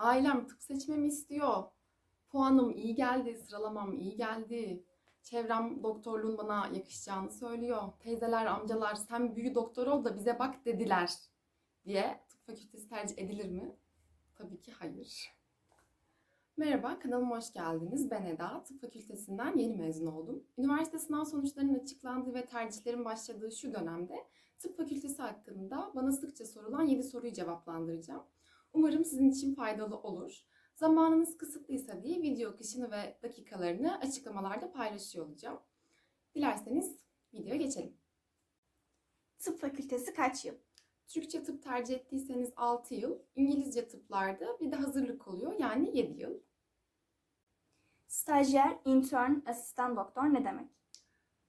Ailem tıp seçmemi istiyor. Puanım iyi geldi, sıralamam iyi geldi. Çevrem doktorluğun bana yakışacağını söylüyor. Teyzeler, amcalar sen büyü doktor ol da bize bak dediler diye tıp fakültesi tercih edilir mi? Tabii ki hayır. Merhaba, kanalıma hoş geldiniz. Ben Eda, tıp fakültesinden yeni mezun oldum. Üniversite sınav sonuçlarının açıklandığı ve tercihlerin başladığı şu dönemde tıp fakültesi hakkında bana sıkça sorulan 7 soruyu cevaplandıracağım. Umarım sizin için faydalı olur. Zamanınız kısıtlıysa diye video akışını ve dakikalarını açıklamalarda paylaşıyor olacağım. Dilerseniz videoya geçelim. Tıp fakültesi kaç yıl? Türkçe tıp tercih ettiyseniz 6 yıl, İngilizce tıplarda bir de hazırlık oluyor yani 7 yıl. Stajyer, intern, asistan doktor ne demek?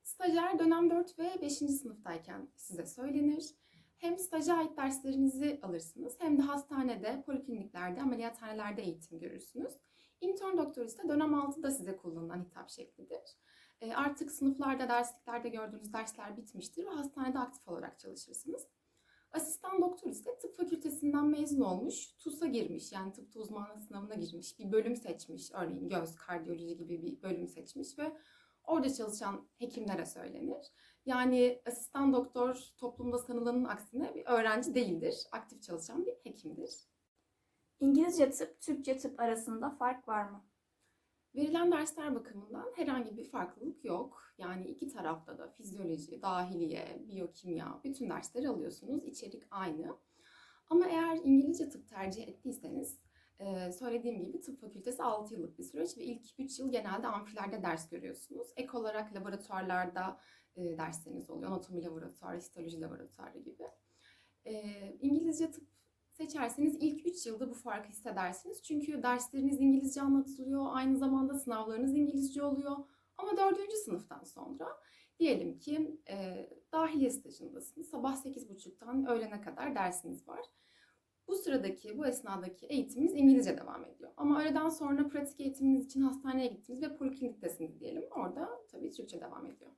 Stajyer dönem 4 ve 5. sınıftayken size söylenir. Hem staja ait derslerinizi alırsınız hem de hastanede, polikliniklerde, ameliyathanelerde eğitim görürsünüz. Intern doktor ise dönem 6'da size kullanılan hitap şeklidir. E, Artık sınıflarda, dersliklerde gördüğünüz dersler bitmiştir ve hastanede aktif olarak çalışırsınız. Asistan doktor ise tıp fakültesinden mezun olmuş, TUS'a girmiş yani tıpta uzmanlık sınavına girmiş, bir bölüm seçmiş. Örneğin göz, kardiyoloji gibi bir bölüm seçmiş ve orada çalışan hekimlere söylenir. Yani asistan doktor toplumda sanılanın aksine bir öğrenci değildir. Aktif çalışan bir hekimdir. İngilizce tıp, Türkçe tıp arasında fark var mı? Verilen dersler bakımından herhangi bir farklılık yok. Yani iki tarafta da fizyoloji, dahiliye, biyokimya bütün dersleri alıyorsunuz. İçerik aynı. Ama eğer İngilizce tıp tercih ettiyseniz söylediğim gibi tıp fakültesi 6 yıllık bir süreç ve ilk 3 yıl genelde amfilerde ders görüyorsunuz. Ek olarak laboratuvarlarda e, dersleriniz oluyor. Anatomi laboratuvarı, histoloji laboratuvarı gibi. E, İngilizce tıp seçerseniz ilk 3 yılda bu farkı hissedersiniz. Çünkü dersleriniz İngilizce anlatılıyor, aynı zamanda sınavlarınız İngilizce oluyor. Ama 4. sınıftan sonra diyelim ki e, dahiliye stajındasınız. Sabah 8.30'dan öğlene kadar dersiniz var. Bu sıradaki, bu esnadaki eğitiminiz İngilizce devam ediyor. Ama öğleden sonra pratik eğitiminiz için hastaneye gittiniz ve polikliniktesiniz diyelim. Orada tabii Türkçe devam ediyor.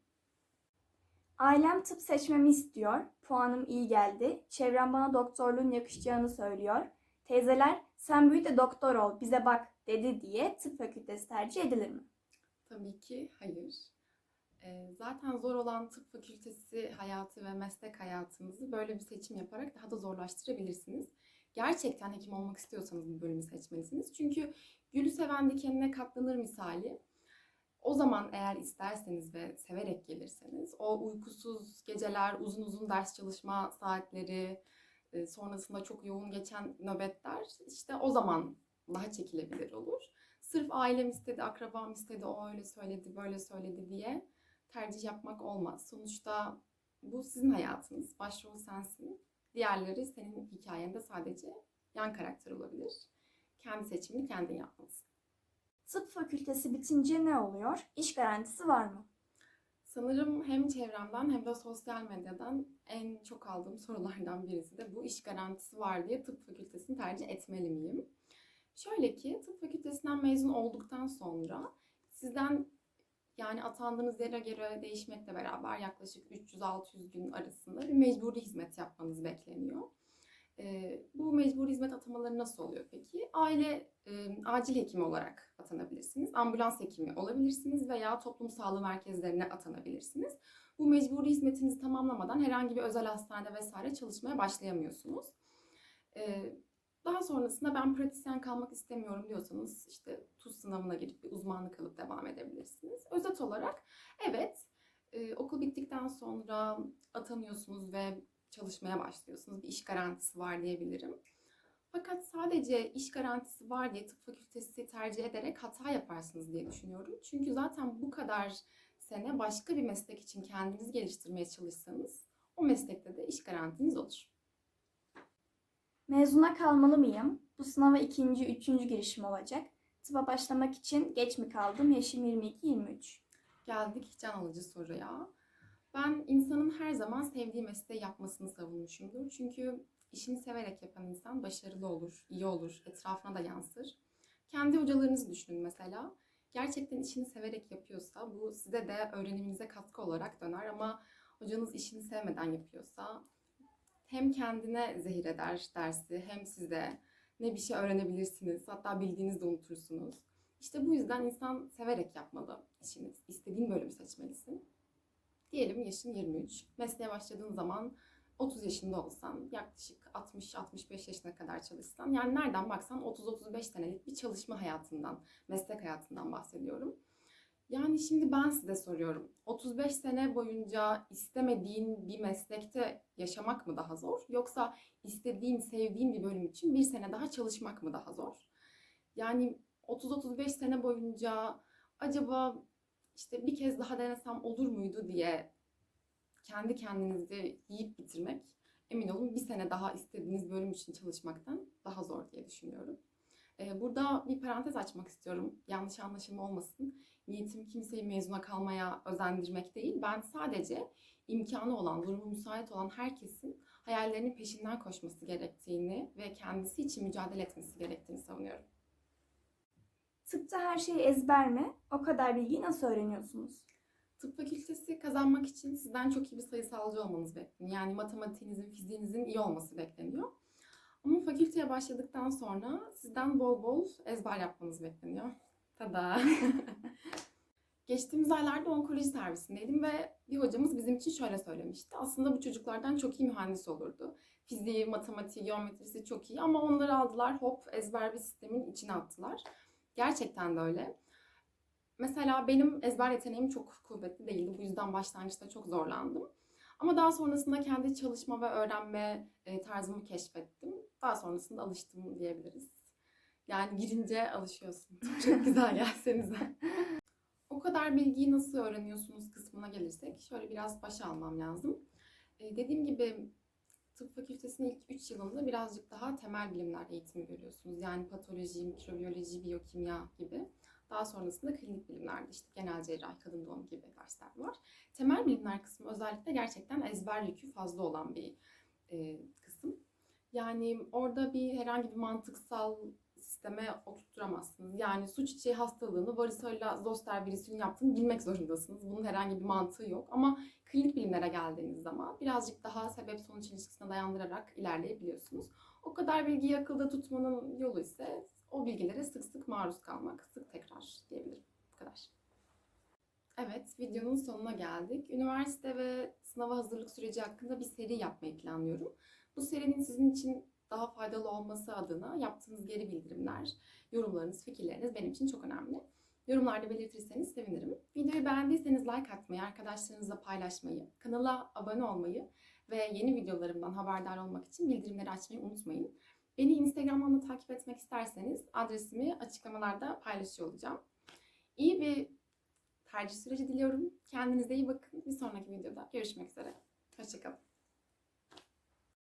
Ailem tıp seçmemi istiyor, puanım iyi geldi, çevrem bana doktorluğun yakışacağını söylüyor. Teyzeler sen büyü de doktor ol, bize bak dedi diye tıp fakültesi tercih edilir mi? Tabii ki hayır. Ee, Zaten zor olan tıp fakültesi hayatı ve meslek hayatınızı böyle bir seçim yaparak daha da zorlaştırabilirsiniz. Gerçekten hekim olmak istiyorsanız bu bölümü seçmelisiniz. Çünkü gülü seven dikenine katlanır misali. O zaman eğer isterseniz ve severek gelirseniz o uykusuz geceler, uzun uzun ders çalışma saatleri, e, sonrasında çok yoğun geçen nöbetler işte o zaman daha çekilebilir olur. Sırf ailem istedi, akrabam istedi, o öyle söyledi, böyle söyledi diye tercih yapmak olmaz. Sonuçta bu sizin hayatınız, başrol sensin. Diğerleri senin hikayende sadece yan karakter olabilir. Kendi seçimini kendin yapmalısın. Tıp fakültesi bitince ne oluyor? İş garantisi var mı? Sanırım hem çevremden hem de sosyal medyadan en çok aldığım sorulardan birisi de bu iş garantisi var diye tıp fakültesini tercih etmeli miyim? Şöyle ki tıp fakültesinden mezun olduktan sonra sizden yani atandığınız yere göre değişmekle beraber yaklaşık 300-600 gün arasında bir mecburi hizmet yapmanız bekleniyor. Ee, bu mecburi hizmet atamaları nasıl oluyor peki? Aile e, acil hekimi olarak atanabilirsiniz, ambulans hekimi olabilirsiniz veya toplum sağlığı merkezlerine atanabilirsiniz. Bu mecburi hizmetinizi tamamlamadan herhangi bir özel hastanede vesaire çalışmaya başlayamıyorsunuz. Ee, daha sonrasında ben pratisyen kalmak istemiyorum diyorsanız işte TUS sınavına girip bir uzmanlık alıp devam edebilirsiniz. Özet olarak evet e, okul bittikten sonra atanıyorsunuz ve çalışmaya başlıyorsunuz. Bir iş garantisi var diyebilirim. Fakat sadece iş garantisi var diye tıp fakültesi tercih ederek hata yaparsınız diye düşünüyorum. Çünkü zaten bu kadar sene başka bir meslek için kendinizi geliştirmeye çalışsanız o meslekte de iş garantiniz olur. Mezuna kalmalı mıyım? Bu sınava ikinci, üçüncü girişim olacak. Tıpa başlamak için geç mi kaldım? Yaşım 22-23. Geldik can alıcı soruya. Ben insanın her zaman sevdiği mesleği yapmasını savunmuşumdur. Çünkü işini severek yapan insan başarılı olur, iyi olur, etrafına da yansır. Kendi hocalarınızı düşünün mesela. Gerçekten işini severek yapıyorsa bu size de öğreniminize katkı olarak döner ama hocanız işini sevmeden yapıyorsa hem kendine zehir eder dersi hem size ne bir şey öğrenebilirsiniz. Hatta bildiğinizi de unutursunuz. İşte bu yüzden insan severek yapmalı işini. İstediğin bölümü seçmelisin. Diyelim yaşın 23. Mesleğe başladığın zaman 30 yaşında olsan, yaklaşık 60-65 yaşına kadar çalışsan, yani nereden baksan 30-35 senelik bir çalışma hayatından, meslek hayatından bahsediyorum. Yani şimdi ben size soruyorum. 35 sene boyunca istemediğin bir meslekte yaşamak mı daha zor? Yoksa istediğin, sevdiğin bir bölüm için bir sene daha çalışmak mı daha zor? Yani 30-35 sene boyunca acaba işte bir kez daha denesem olur muydu diye kendi kendinizi yiyip bitirmek emin olun bir sene daha istediğiniz bölüm için çalışmaktan daha zor diye düşünüyorum. Burada bir parantez açmak istiyorum. Yanlış anlaşılma olmasın. Niyetim kimseyi mezuna kalmaya özendirmek değil. Ben sadece imkanı olan, durumu müsait olan herkesin hayallerinin peşinden koşması gerektiğini ve kendisi için mücadele etmesi gerektiğini savunuyorum. Tıpta her şey ezber mi? O kadar bilgiyi nasıl öğreniyorsunuz? Tıp fakültesi kazanmak için sizden çok iyi bir sayısalcı olmanız bekleniyor. Yani matematiğinizin, fiziğinizin iyi olması bekleniyor. Ama fakülteye başladıktan sonra sizden bol bol ezber yapmanız bekleniyor. Tada! Geçtiğimiz aylarda onkoloji servisindeydim ve bir hocamız bizim için şöyle söylemişti. Aslında bu çocuklardan çok iyi mühendis olurdu. Fiziği, matematiği, geometrisi çok iyi ama onları aldılar hop ezber bir sistemin içine attılar. Gerçekten de öyle. Mesela benim ezber yeteneğim çok kuvvetli değildi. Bu yüzden başlangıçta çok zorlandım. Ama daha sonrasında kendi çalışma ve öğrenme e, tarzımı keşfettim. Daha sonrasında alıştım diyebiliriz. Yani girince alışıyorsun. Çok güzel gelsenize. o kadar bilgiyi nasıl öğreniyorsunuz kısmına gelirsek şöyle biraz başa almam lazım. E, dediğim gibi tıp fakültesinin ilk 3 yılında birazcık daha temel bilimler eğitimi görüyorsunuz. Yani patoloji, mikrobiyoloji, biyokimya gibi. Daha sonrasında klinik bilimlerde işte genel cerrahi, kadın doğum gibi dersler var. Temel bilimler kısmı özellikle gerçekten ezber yükü fazla olan bir e. Yani orada bir herhangi bir mantıksal sisteme oturtturamazsınız. Yani su çiçeği hastalığını varicella zoster virüsünün yaptığını bilmek zorundasınız. Bunun herhangi bir mantığı yok. Ama klinik bilimlere geldiğiniz zaman birazcık daha sebep sonuç ilişkisine dayandırarak ilerleyebiliyorsunuz. O kadar bilgiyi akılda tutmanın yolu ise o bilgilere sık sık maruz kalmak, sık tekrar diyebilirim. Bu kadar. Evet, videonun sonuna geldik. Üniversite ve sınava hazırlık süreci hakkında bir seri yapmayı planlıyorum. Bu serinin sizin için daha faydalı olması adına yaptığınız geri bildirimler, yorumlarınız, fikirleriniz benim için çok önemli. Yorumlarda belirtirseniz sevinirim. Videoyu beğendiyseniz like atmayı, arkadaşlarınızla paylaşmayı, kanala abone olmayı ve yeni videolarımdan haberdar olmak için bildirimleri açmayı unutmayın. Beni Instagram'dan da takip etmek isterseniz adresimi açıklamalarda paylaşıyor olacağım. İyi bir tercih süreci diliyorum. Kendinize iyi bakın. Bir sonraki videoda görüşmek üzere. Hoşçakalın.